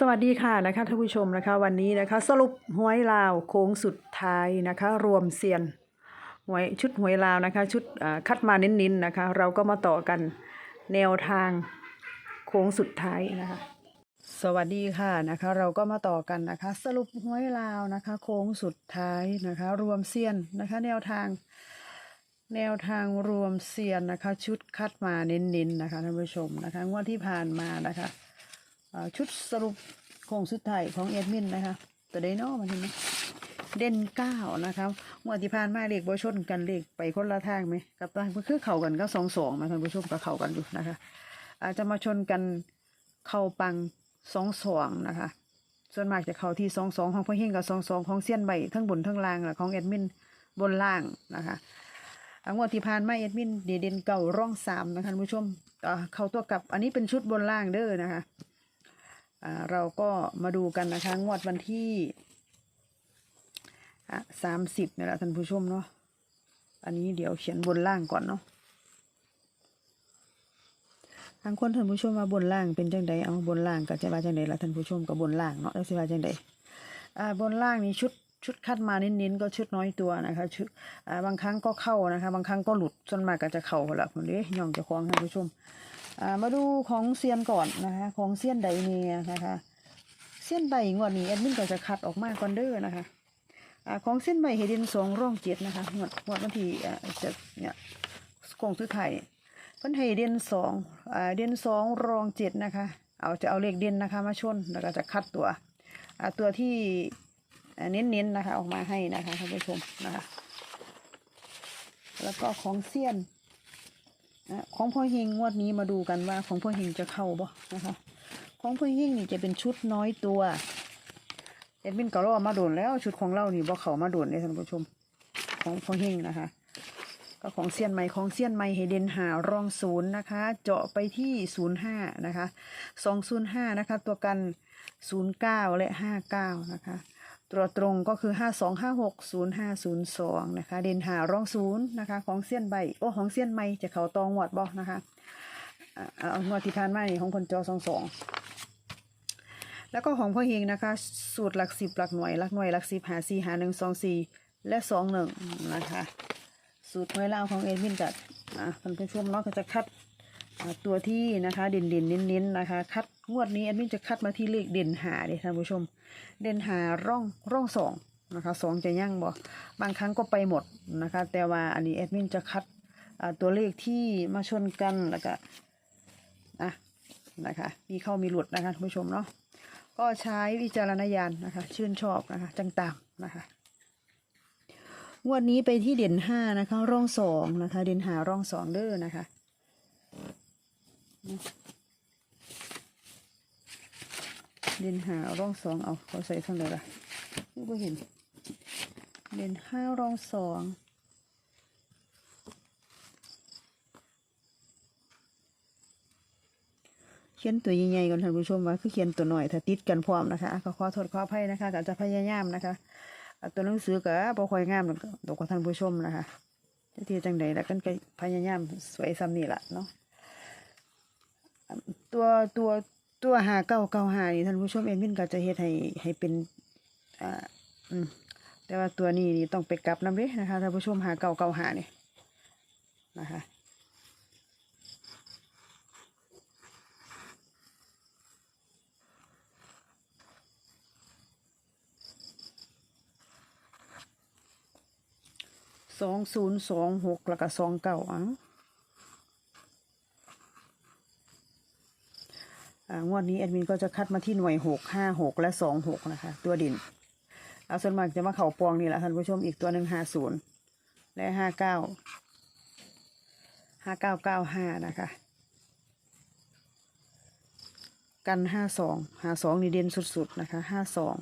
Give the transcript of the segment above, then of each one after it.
สวัสดีค่ะนะคะท่านผู้ชมนะคะวันนี้นะคะ สรุปหวยลาวโค้งสุดท้ายนะคะ รวมเซียนหวยชุดหวยลาวนะคะ ชุดคัดมาเน้นๆนะคะ เราก็มาต่อกันแนวทางโค้งสุดท้ายนะคะ สวัสดีค่ะนะคะ เราก็มาต่อกันนะคะ สรุปหวยลาวนะคะ โค้งสุดท้ายนะคะ รวมเซียนนะคะ แนวทาง แนวทางรวมเซียนนะคะ ชุดคัดมาเน้นๆนะคะท่านผู้ชมนะคะงวดที่ผ่านมานะคะ ชุดสรุปโครงสุดท้ายของเอ็ดมินนะคะตัวไดโนมันเห็นไหมเด่นเก้านะคะเมื่อที่ผ่านมาเลขบชนกันเลขไปคนละทางไหมกับตามันคือเข่ากันก็สองสองนะท่านผู้ชมก็เข่ากันอยู่นะคะ อาจจะมาชนกันเข่าปังสองสองนะคะ ส่วนมากจะเข่าที่สองสองของพ่อเฮงกับสองสองของเซียนใบทั้งบนทั้งล่างแหละของเอ็ดมินบนล่างนะคะอังวดที่ผ่านมาเอ็ดมินเดเด่นเก่าร่องสามนะคะท่านผู้ชมเข้าตัวกลับอันนี้เป็นชุดบนล่างเด้อนะคะ เราก็มาดูกันนะคะ งวดวันที่สามสิบนี่แหละท่านผู้ชมเนาะอันนี้เดี๋ยวเขียนบนล่างก่อนเนาะทางคนท่านผู้ชมมาบนล่างเป็นจังใดเอาบนล่างก็จะว่าจังใดละท่านผู้ชมกับบนล่างเนาะแล้วสิว่าจังใดอ่าบนล่างนี่ชุดชุดคัดมาเน้นๆก็ชุดน้อยตัวนะคะชุดอ่าบางครั้งก็เข้านะคะ บางครั้งก็หลุดส่วนมากก็จะเข้าละคนนี้ย่องจะคล้องท่านผู้ชม มาดูของเซียนก่อนนะคะของเซียนใดเนียนะคะเซียนใบงวดนี้แอดมินก็จะคัดออกมาก่อนเด้อนะคะอ่าของเซียนใบเฮดินสองร่องเจ็ดนะคะงวดงวดวันที่อ่าจะเนี่ยโคงสุดท้ายเพิ่นให้เด่นสองอ่าเด่นสองรองเจ็ดนะคะ เอาจะเอาเลขเด่นนะคะมาชนแล้วก็จะคัดตัวอ่าตัวที่เน้นๆนะคะออกมาให้นะคะท่านผู้ชมนะคะ แล้วก็ของเซียน ของพ่อเฮงงวดนี้มาดูกันว่าของพ่อเฮงจะเข้าบ่นะคะ ของพ่อเฮงนี่จะเป็นชุดน้อยตัวเอ็ดมินก็รอมาโดนแล้วชุดของเรานี่บ่เขามาโดนเลยท่านผู้ชม ของพ่อเฮงนะคะ ก็ของเซียนไม้ของเซียนไม้เฮเดนหารองศูนย์นะคะ เจาะไปที่ศูนย์ห้านะคะสองศูนย์ห้านะคะ ตัวกันศูนย์เก้าและห้าเก้านะคะ ตัวตรงก็คือ 5 2 5 6 0 5 0 2 นะคะ เด่นหาร่องศูนย์นะคะ ของเซียนใบ โอ้ของเซียนไม่จะเขาตองหวดบอกนะคะเอางวดที่ผ่านมานี่ของคนจอสองสองแล้วก็ของพ่อเฮงนะคะ สูตรหลักสิบหลักหน่วยหลักหน่วยหลักสิบหาสี่หาหนึ่งสองสี่และสองหนึ่งนะคะ สูตรหวยลาวของเอ็ดมินจัดอะท่านผู้ชมเนาะก็จะคัด ตัวที่นะคะเด่นเด่นๆเน้นๆนะคะคัดงวดนี้เอ็ดมินจะคัดมาที่เลขเด่นหาเด้ท่านผู้ชม เด่นหาร่องร่องสองนะคะสองจะยั่งบ่บางครั้งก็ไปหมดนะคะ แต่ว่าอันนี้แอดมินจะคัดตัวเลขที่มาชนกันแล้วก็อะนะคะมีเข้ามีหลุดนะคะท่านผู้ชมเนาะก็ใช้วิจารณญาณนะคะ ชื่นชอบนะคะจังตามนะคะงวดนี้ไปที่เด่นห้านะคะ ร่องสองนะคะ เด่นหาร่องสองเด้อนะคะ เด่นหาร่องสองเอาเขาใส่ท่าไหร่ละนี่ก็เห็นเด่นห้าร่องสองเขียนตัวใหญ่ๆก่อนท่านผู้ชมว่าคือเขียนตัวหน่อยถ้าติดกันพร้อมนะคะก็ขอโทษขออภัยนะคะก็จะพยายามนะคะ ตัวหนังสือก็บ่ค่อยงามหรอกดอกกับท่านผู้ชมนะคะที่จังใดแล้วกันก็พยายามสวยซ้ำนี่แหละเนาะ ตัวตัวตัวหาเก้าเก้าหานี่ท่านผู้ชมเอ็นวินก็จะเฮ็ดให้ให้เป็นอ่าอืมแต่ว่าตัวนี้นี่ต้องไปกลับน้ำเด้นะคะท่านผู้ชมหาเก้าเก้าหานี่นะคะสองศูนย์สองหกแล้วก็สองเก้าอะอ่ งวดนี้แอดมินก็จะคัดมาที่หน่วยหกห้าหกและสองหกนะคะ ตัวดินเอาส่วนมากจะมาเข่าปองนี่แหละท่านผู้ชมอีกตัวหนึ่งห้าศูนย์และห้าเก้าห้าเก้าเก้าห้านะคะ กันห้าสองห้าสองนี่เด่นสุดๆนะคะห้าสอง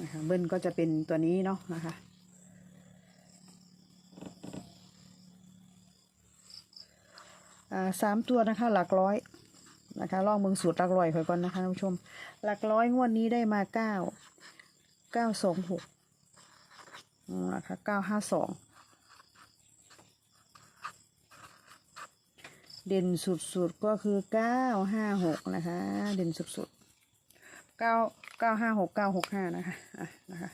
นะคะเบิ้ลก็จะเป็นตัวนี้เนาะนะคะสามตัวนะคะ หลักร้อยนะคะลองมึงสูตรหลักร้อยไปก่อนนะคะท่านผู้ชม หลักร้อยงวดนี้ได้มาเก้าเก้าสองหกนะคะเก้าห้าสองเด่นสุดๆก็คือเก้าห้าหกนะคะ เด่นสุดๆ เก้าเก้าห้าหกเก้าหกห้านะคะอะนะคะ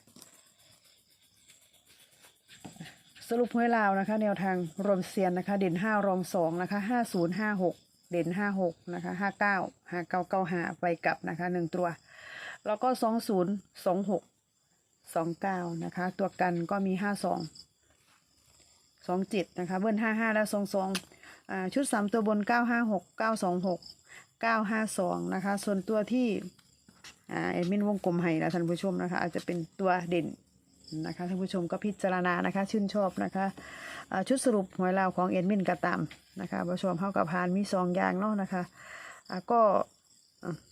สรุปหวยลาวนะคะ แนวทางรวมเซียนนะคะ เด่นห้ารองสองนะคะห้าศูนย์ห้าหกเด่นห้าหกนะคะห้าเก้าห้าเก้าเก้าห้าไปกลับนะคะหนึ่งตัว แล้วก็สองศูนย์สองหกสองเก้านะคะ ตัวกันก็มีห้าสองสองเจ็ดนะคะเบิ้ลห้าห้าและสองสองชุดสามตัวบนเก้าห้าหกเก้าสองหกเก้าห้าสองนะคะ ส่วนตัวที่ อ่าเอดมินวงกลมให้นะท่านผู้ชมนะคะ อาจจะเป็นตัวเด่นนะคะท่านผู้ชมก็พิจารณานะคะ ชื่นชอบนะคะชุดสรุปหวยลาวของเอ็ดมินกระตามนะคะผู้ชมเข้ากับพานมีซองยางเนาะนะคะก็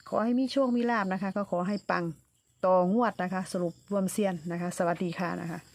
ขอให้มีโชคมีลาบนะคะ ก็ขอให้ปังต่องวดนะคะ สรุปรวมเซียนนะคะ สวัสดีค่ะนะคะ